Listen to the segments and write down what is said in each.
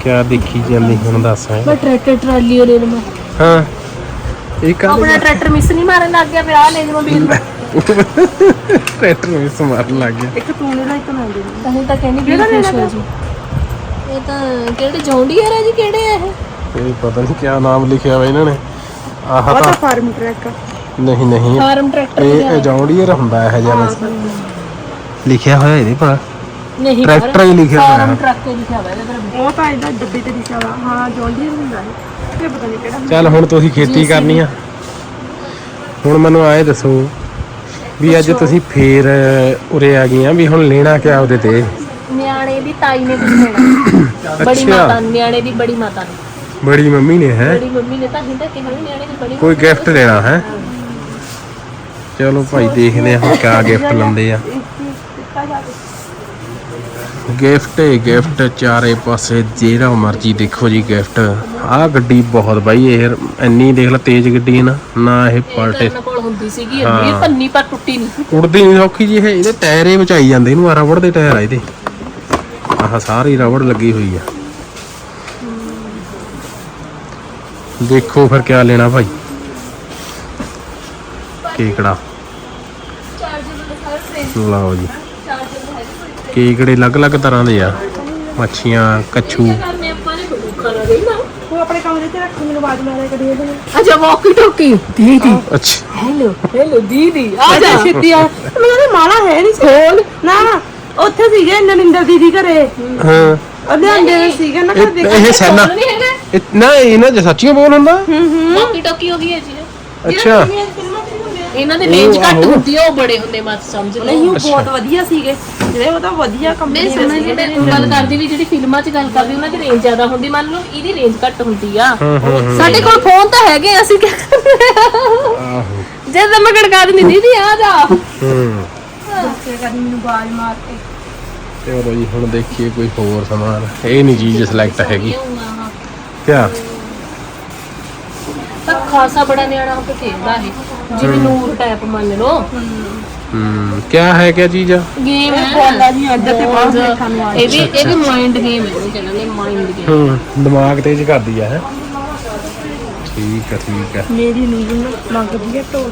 ਕਿਆ ਦੇਖੀ ਜਾਂਦੀ ਹੁਣ ਦੱਸ ਹੈ? ਮੈਂ ਟਰੈਕਟਰ ਟਰਾਲੀ ਉਹ ਲੈ ਲਵਾਂ ਹਾਂ। ਇਹ ਕਾ ਆਪਣਾ ਟਰੈਕਟਰ ਮਿਸ ਨਹੀਂ ਮਾਰਨ ਲੱਗ ਗਿਆ ਫਿਰ ਆ ਲੈ ਜਮਾ ਵੀਰ ਨੂੰ ਟਰੈਕਟਰ ਨੂੰ ਸਮਾਰਨ ਲੱਗ ਗਿਆ। ਇੱਕ ਤੂੰ ਨੇ ਇੱਕ ਮੈਂ ਦੇ ਤਾਂ ਹੁਣ ਤਾਂ ਕਹਿੰਦੀ ਵੀਰ ਖੁਸ਼ ਹੋ ਜੀ ਇਹ ਤਾਂ ਕਿਹੜੇ ਜੌਂਡੀਅਰ ਹੈ ਜੀ ਕਿਹੜੇ ਆ ਇਹ? ਇਹ ਪਤਾ ਨਹੀਂ ਕਿਆ ਨਾਮ ਲਿਖਿਆ ਵਾ ਇਹਨਾਂ ਨੇ। ਆਹ ਉਹ ਤਾਂ ਤਾਂ ਫਾਰਮ ਟਰੈਕ ਨਹੀਂ ਨਹੀਂ। ਫਾਰਮ ਟਰੈਕਟਰ ਇਹ ਜੌਂਡੀਅਰ ਹੁੰਦਾ ਇਹ ਜਿਹਾ। ਬਸ ਲਿਖਿਆ ਹੋਇਆ ਇਹਦੇ ਪਰ ਨਹੀਂ ਟਰੈਕਟਰ ਹੀ ਲਿਖਿਆ ਹੋਇਆ। ਫਾਰਮ ਟਰੱਕ ਤੇ ਲਿਖਿਆ ਹੋਇਆ ਇਹਦੇ ਪਰ। ਉਹ ਤਾਂ ਇਹਦਾ ਡੱਬੇ ਤੇ ਲਿਖਿਆ ਵਾ ਹਾਂ ਜੌਂਡੀਅਰ ਹੁੰਦਾ ਹੈ ਇਹ। ਪਤਾ ਨਹੀਂ ਕਿਹੜਾ ਚੱਲ ਹੁਣ ਤੁਸੀਂ ਖੇਤੀ ਕਰਨੀ ਆ। ਹੁਣ ਮੈਨੂੰ ਆਏ ਦੱਸੋ ਵੀ ਅੱਜ ਤੁਸੀਂ ਫੇਰ ਉਰੇ ਆ ਗਈਆਂ ਵੀ ਹੁਣ ਲੈਣਾ ਕਿਆ ਉਹਦੇ ਤੇ? ਨਿਆਣੇ ਦੀ ਤਾਈ ਨੇ ਕੁਝ ਲੈਣਾ। ਬੜੀ ਅੱਛਾ। ਮਾਤਾ ਨੂੰ, ਨਿਆਣੇ ਦੀ ਬੜੀ ਮਾਤਾ ਨੂੰ। ਬੜੀ ਮੰਮੀ ਨੇ ਹੈ? ਬੜੀ ਮੰਮੀ ਨੇ ਤਾਂ ਹਿੰਦਾ ਕਿਹਾ ਵੀ ਨਿਆਣੇ ਦੀ ਬੜੀ ਕੋਈ ਗਿਫਟ ਲੈਣਾ ਹੈ? ਚਲੋ ਭਾਈ ਦੇਖਦੇ ਆ ਹੁਣ ਕਿਆ ਗਿਫਟ ਲੰਦੇ ਆ। ਗਿਫਟ ਹੈ ਗਿਫਟ ਚਾਰੇ ਪਾਸੇ ਜਿਹੜਾ ਮਰਜ਼ੀ ਦੇਖੋ ਜੀ ਗਿਫਟ। ਆਹ ਗੱਡੀ ਬਹੁਤ ਬਾਈ ਇਹ ਇੰਨੀ ਦੇਖ ਲੈ ਤੇਜ਼ ਗੱਡੀ ਹੈ ਨਾ ਨਾ ਇਹ ਪਲਟੇ। ਕੋਲ ਹੁੰਦੀ ਸੀਗੀ ਇਹ ਪੰਨੀ ਪਰ ਟੁੱਟੀ ਨਹੀਂ। ਉੜਦੀ ਨਹੀਂ ਸੌਖੀ ਜੀ ਇਹ ਇਹਦੇ ਟਾਇਰੇ ਬਚਾਈ ਜਾਂਦੇ ਇਹਨੂੰ ਆਹ ਰਬੜ ਦੇ ਟਾਇਰ ਆ ਇਹਦੇ। ਆਹ ਸਾਰੀ ਰਬੜ ਲੱਗੀ ਹੋਈ ਆ। ਦੇਖੋ ਫਿਰ ਕਿਆ ਲੈਣਾ ਭਾਈ। ਕੇਕੜਾ। ਲਓ ਜੀ। ਕੇਕੜੇ ਅਲੱਗ-ਅਲੱਗ ਤਰ੍ਹਾਂ ਦੇ ਆ? ਮੱਛੀਆਂ ਕੱਛੂ। ਨੇ ਨਾ ਉਹ ਆਪਣੇ ਕਮਰੇ 'ਚ ਰੱਖ ਮੈਨੂੰ ਆਵਾਜ਼ ਮਾਰਿਆ ਕਰੀ ਇਹਦੇ ਨੂੰ ਅੱਛਾ ਵਾਕੀ ਟੋਕੀ ਦੀਦੀ। ਅੱਛਾ। ਹੈਲੋ ਹੈਲੋ ਦੀਦੀ। ਆ ਜਾ। ਛੇਤੀ ਆ। ਮੈਨੂੰ ਕਹਿੰਦੇ ਮਾਲਾ ਹੈ ਨਹੀਂ ਸੀ। ਨਾ ਨਾ ਉੱਥੇ ਸੀਗੇ ਨਰਿੰਦਰ ਦੀਦੀ ਘਰੇ। ਹਾਂ। ਉਹ ਲਿਆਂਦੇ ਹੋਏ ਸੀਗੇ ਨਾ ਘਰ ਇਹ ਦੇ ਇਹ ਸੈਨਾ ਨਹੀਂ ਹੈਗਾ? ਇਹ- ਨਾ ਇਹਨਾਂ ਚ ਸੱਚੀਆਂ ਬੋਲ ਹੁੰਦਾ ਵਾਕੀ ਟੋਕੀ ਹੋ ਗਈ ਹੈ ਜੀ। ਅੱਛਾ। ਇਹਨਾਂ ਦੀ ਰੇਂਜ ਘੱਟ ਹੁੰਦੀ ਆ ਉਹ ਬੜੇ ਹੁੰਦੇ ਮਤ ਸਮਝ ਲਓ ਨਹੀਂ ਉਹ ਬਹੁਤ ਵਧੀਆ ਸੀਗੇ। ਜਿਹੜੇ ਉਹ ਤਾਂ ਵਧੀਆ ਨਹੀਂ ਕੰਪਨੀ ਸਮਝ ਮੈਂ ਉਹ ਗੱਲ ਕਰਦੀ ਵੀ ਜਿਹੜੀ ਫਿਲਮਾਂ 'ਚ ਗੱਲ ਕਰਦੀ ਉਹਨਾਂ ਦੀ ਰੇਂਜ ਜ਼ਿਆਦਾ ਹੁੰਦੀ ਮੰਨ ਲਓ ਇਹਦੀ ਰੇਂਜ ਘੱਟ ਹੁੰਦੀ ਆ। ਸਾਡੇ ਕੋਲ ਫੋਨ ਤਾਂ ਹੈਗੇ ਅਸੀਂ ਕੀ ਆਹੋ। ਜੇ ਤਾਂ ਮੈਂ ਖੜਕਾ ਦਿੰਦੀ ਦੀਦੀ ਆ ਜਾ। ਹੂੰ। ਮੈਨੂੰ ਆਵਾਜ਼ ਮਾਰ ਕੇ। ਚਲੋ ਜੀ ਹੁਣ ਦੇਖੀਏ ਕੋਈ ਹੋਰ ਸਮਾਨ। ਇਹ ਨਹੀਂ ਚੀਜ਼ ਸਿਲੈਕਟ ਹੈਗੀ। ਕਿਆ? ਤਾਂ ਖਾਸਾ ਬੜਾ ਨਿਆਣਾ ਹੋ ਕੇ ਖੇਡਦਾ ਹੈ ਜਿਵੇਂ ਨੂਰ ਟਾਈਪ ਮੰਨ ਲਓ। ਹੂੰ ਕਿਆ ਹੈ ਕਿਆ ਚੀਜ਼ ਆ? ਗੇਮ ਹੈ। ਬੋਲਾ ਜੀ ਅੱਜ ਤੇ ਬਾਹਰ ਬੈਠਾ ਨੂੰ ਆ ਇਹ ਵੀ ਇਹ ਵੀ ਮਾਈਂਡ ਗੇਮ ਹੈ ਉਹ ਕਹਿੰਦੇ ਮਾਈਂਡ ਗੇਮ ਹੂੰ ਦਿਮਾਗ ਤੇਜ਼ ਕਰਦੀ ਆ ਹੈ। ਠੀਕ ਆ ਠੀਕ ਆ। ਮੇਰੀ ਨੂਰ ਨੂੰ ਮੰਗਦੀ ਹੈ ਢੋਲ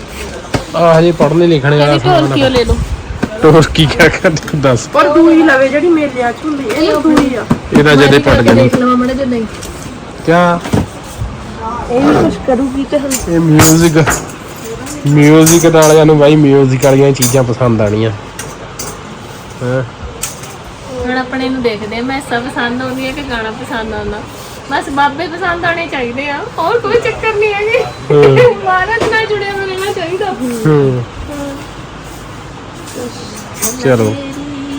ਆ ਹਜੇ ਪੜ੍ਹਨੇ ਲਿਖਣੇ ਵਾਲਾ ਢੋਲ ਕਿਉਂ ਲੈ ਲਓ? ਟੋਰ ਕੀ ਕਿਆ ਕਰਦੀ ਦੱਸ। ਪਰ ਦੂਈ ਲਵੇ ਜਿਹੜੀ ਮੇਲਿਆਂ 'ਚ ਹੁੰਦੀ ਇਹ ਨਾ ਦੂਈ ਆ। ਇਹਦਾ ਜਦੇ ਪੜ ਜਾਣੀ। ਦੇਖ ਲਵਾਂ ਮੜੇ ਜੇ ਨਹੀਂ। ਕਿਆ? ਇਹ ਵੀ ਕੁਝ ਕਰੂਗੀ ਤੇ ਹੁਣ ਇਹ 뮤직 뮤직 ਵਾਲਿਆਂ ਨੂੰ ਬਾਈ 뮤직 ਵਾਲੀਆਂ ਚੀਜ਼ਾਂ ਪਸੰਦ ਆਣੀਆਂ ਹਾਂ ਹੁਣ ਆਪਣੇ ਨੂੰ ਦੇਖਦੇ ਆ ਮੈਂ ਸਭ ਪਸੰਦ ਆਉਂਦੀ ਹੈ ਕਿ ਗਾਣਾ ਪਸੰਦ ਆਉਂਦਾ ਬਸ ਬਾਬੇ ਪਸੰਦ ਆਉਣੇ ਚਾਹੀਦੇ ਆ ਹੋਰ ਕੋਈ ਚੱਕਰ ਨਹੀਂ ਹੈਗੀ ਮਹਾਰਾਜ ਨਾਲ ਜੁੜਿਆ ਹੋਇਆ ਰਹਿਣਾ ਚਾਹੀਦਾ ਹੂੰ ਚਲੋ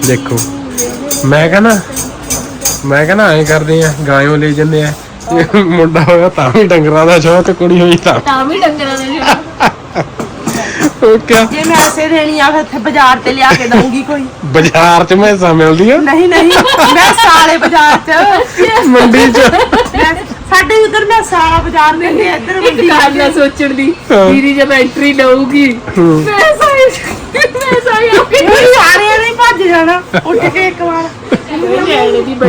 ਦੇਖੋ ਮੈਂ ਕਹਿੰਦਾ ਮੈਂ ਕਹਿੰਦਾ ਐਂ ਕਰਦੇ ਆ ਗਾਇਓ ਲੈ ਜੰਨੇ ਆ ਮੁੰਡਾ ਹੋਇਆ ਤਾਂ ਵੀ ਡੰਗਰਾਂ ਦਾ ਸ਼ੌਕ ਕੁੜੀ ਹੋਈ ਤਾਂ ਤਾਂ ਵੀ ਡੰਗਰਾਂ ਦੇ ਜਿਹੜਾ ਉਹ ਕਿਆ ਜੇ ਮੈਂ ਐਸੇ ਦੇਣੀ ਆ ਫਿਰ ਇੱਥੇ ਬਾਜ਼ਾਰ ਤੇ ਲਿਆ ਕੇ ਦਊਂਗੀ ਕੋਈ। ਬਾਜ਼ਾਰ 'ਚ ਮੈਸਾਂ ਮਿਲਦੀਆਂ ਨਹੀਂ ਨਹੀਂ ਮੈਂ ਸਾਲੇ ਬਾਜ਼ਾਰ 'ਚ। ਮੰਡੀ 'ਚ। ਮੈਂ- ਸਾਡੇ ਉਧਰ ਮੈਂ ਸਾਰਾ ਬਾਜ਼ਾਰ ਦਿੰਦੇ ਆ ਇੱਧਰ ਇੱਕ ਮੰਡੀ ਗੱਲ ਨਾ ਸੋਚਣ ਦੀ ਹਾਂ। ਦੀਦੀ ਜਦ ਐਂਟਰੀ ਲਊਗੀ ਮੈਂ ਸਾਈ ਮੈਂ ਸਾਈ ਆਪਣੀ ਇਹ ਸਾਰਿਆਂ ਨੇ ਭੱਜ ਜਾਣਾ ਉੱਠ ਕੇ ਇੱਕ ਵਾਰ।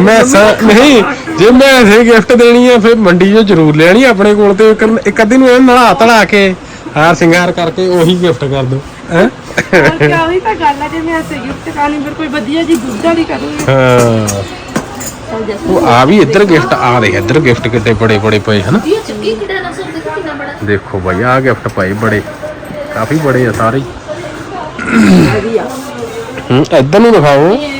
ਮੈਸਾਂ ਨਹੀਂ ਜੇ ਮੈਂ ਇਹ ਗਿਫਟ ਦੇਣੀ ਆ ਫਿਰ ਮੰਡੀ 'ਚੋਂ ਜ਼ਰੂਰ ਲੈਣੀ ਆਪਣੇ ਕੋਲ ਤੇ ਇੱਕ ਇੱਕ ਅੱਧੀ ਨੂੰ ਇਹ ਨਲਾ ਧੜਾ ਕੇ ਹਾਰ ਸ਼ਿੰਗਾਰ ਕਰਕੇ ਉਹੀ ਗਿਫਟ ਕਰ ਦੋ। ਹੈ? ਹੋਰ ਕਿਆ ਉਹੀ ਤਾਂ ਗੱਲ ਆ ਜੇ ਮੈਂ ਐਸੇ ਗਿਫਟ ਕਰਨੀ ਫਿਰ ਕੋਈ ਵਧੀਆ ਜੀ ਦੁੱਧ ਵਾਲੀ ਕਰੂੰਗੀ। ਹਾਂ। ਉਹ ਆ ਵੀ ਇੱਧਰ ਗਿਫਟ ਆ ਦੇ ਇੱਧਰ ਗਿਫਟ ਕਿੱਡੇ ਬੜੇ ਬੜੇ ਪਏ ਹਨ? ਇਹ ਚੱਕੀ ਕਿਹੜਾ ਨਾ ਸਭ ਦੇਖੋ ਕਿੰਨਾ ਬੜਾ? ਦੇਖੋ ਭਾਈ ਆ ਗਿਫਟ ਪਏ ਬੜੇ ਕਾਫੀ ਬੜੇ ਆ ਸਾਰੇ। ਹੀ। ਵਧੀਆ। ਹੂੰ ਇੱਧਰ ਨੂੰ ਦਿਖਾਓ। ਇਹ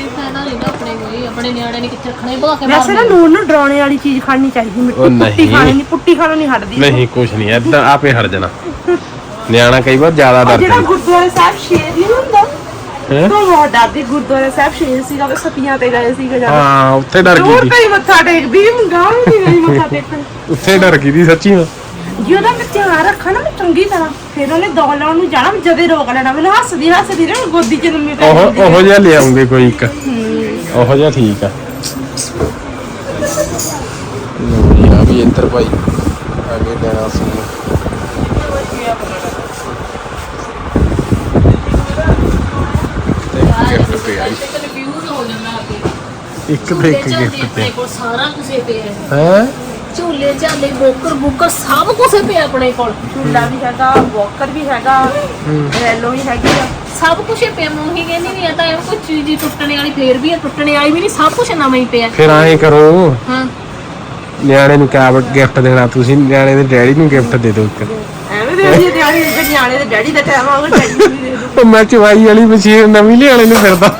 ਆਪਣੇ ਕੋਈ ਆਪਣੇ ਨਿਆਣੇ ਨੇ ਕਿੱਥੇ ਰੱਖਣੇ? ਭਗਾ ਕੇ ਵੈਸੇ ਨਾ ਨੂਰ ਨੂੰ ਡਰਾਉਣੇ ਵਾਲੀ ਚੀਜ਼ ਖਾਣੀ ਚਾਹੀਦੀ ਮਿੱਟੀ ਉਹ ਪੁੱਟੀ ਨਹੀਂ। ਖਾਣੀ ਨਹੀਂ ਪੁੱਟੀ ਖਾਣੋਂ ਨਹੀਂ ਹਟਦੀ ਨਹੀਂ ਕੁਛ ਨਹੀਂ ਇੱਧਰ ਆਪੇ ਹਟ ਜਾਣਾ। ਨਿਆਣਾ ਕਈ ਵਾਰ ਜ਼ਿਆਦਾ ਉਹ ਡਰ ਜਿਹੜਾ ਜਾਂਦਾ। ਗੁਰਦੁਆਰੇ ਸਾਹਿਬ ਸ਼ੇਰ ਨਹੀਂ ਹੁੰਦਾ? ਹੈਂ? ਉਹ ਬਹੁਤ ਡਰਦੀ ਗੁਰਦੁਆਰੇ ਸਾਹਿਬ ਸ਼ੇਰ ਸੀਗਾ ਉਹ ਸਤੀਆਂ ਤੇ ਗਏ ਸੀਗਾ ਜਦ। ਹਾਂ ਉੱਥੇ ਡਰ ਦੂਰ ਗਈ ਤੇ ਹੀ ਮੱਥਾ ਟੇਕਦੀ ਮੰਗਾ ਵੀ ਨਹੀਂ ਗਈ ਮੱਥਾ ਟੇਕਣ। ਉੱਥੇ ਡਰ ਗਈ ਦੀ ਸੱਚੀ ਮੈਂ। ਜੇ ਉਹਦਾ ਮੈਂ ਧਿਆਨ ਰੱਖਾਂ ਨਾ ਮੈਂ ਚੰਗੀ ਤਰ੍ਹਾਂ ਫਿਰ ਉਹਨੇ ਦੌੜ ਲਾਉਣ ਨੂੰ ਜਾਣਾ ਮੈਂ ਜਦੇ ਰੋਕ ਲੈਣਾ ਮੈਨੂੰ ਹੱਸਦੀ ਹੱਸਦੀ ਰਹਿ ਗੋਦੀ ਚ ਲੰਮੀ ਪੈ ਉਹ ਜਾਂਦੀ। ਉਹੋ ਜਿਹਾ ਲਿਆਉਂਗੇ ਕੋਈ ਇੱਕ। ਉਹੋ ਜਿਹਾ ਠੀਕ ਆ। ਲਓ ਜੀ ਆ ਵੀ ਇੱਧਰ ਭਾਈ ਅੱਗੇ ਦੇਣਾ ਸੀ ਤੇ ਗਿਫਟ ਪਿਆ ਜੀ। ਇੱਕ ਝਾਲੇ ਗਿਫਟ ਤੇ। ਕੋਲ ਸਾਰਾ ਕੁਝ ਪਿਆ ਹੈ। ਹੈ? ਝੂਲੇ ਝਾਲੇ ਬੋਕਰ ਬੁੱਕਰ ਸਭ ਕੁਝ ਪਿਆ ਆਪਣੇ ਕੋਲ। ਝੂਲਾ ਵੀ ਹੈਗਾ ਵਾਕਰ ਵੀ ਹੈਗਾ ਰੈਲੋ ਵੀ ਹੈਗੀ ਆ। ਸਭ ਕੁਝ ਪਿਆ। ਮੈਂ ਉਹੀ ਕਹਿੰਦੀ ਨਹੀਂ ਆ ਤਾਂ ਇਹ ਕੋਈ ਚੀਜ਼ ਹੀ ਟੁੱਟਣੇ ਵਾਲੀ ਫੇਰ ਵੀ ਆ ਟੁੱਟਣੇ ਵਾਲੀ ਵੀ ਨਹੀਂ ਸਭ ਕੁਝ ਨਵਾਂ ਹੀ ਪਿਆ। ਫਿਰ ਐਂ ਕਰੋ। ਹਾਂ। ਨਿਆਣੇ ਨੂੰ ਕਿਆ ਗਿਫਟ ਦੇਣਾ ਤੁਸੀਂ? ਨਿਆਣੇ ਦੇ ਡੈਡੀ ਨੂੰ ਗਿਫਟ ਦੇ ਦਿਓ ਇੱਕ। ਐਵੇਂ ਦੇ ਜੀ ਦਿਹਾੜੀ ਦੇ ਨਿਆਣੇ ਦੇ ਡੈਡੀ ਦਾ ਟਾਈਮ ਆਊਗਾ ਡੈਡੀ ਨੂੰ ਵੀ ਦੇ ਦਿਓ। ਉਹ ਮੈਂ ਚਵਾਈ ਵਾਲੀ ਮਸ਼ੀਨ ਨਵੀਂ ਲਿਆਣੇ ਨੂੰ ਫਿਰਦਾ।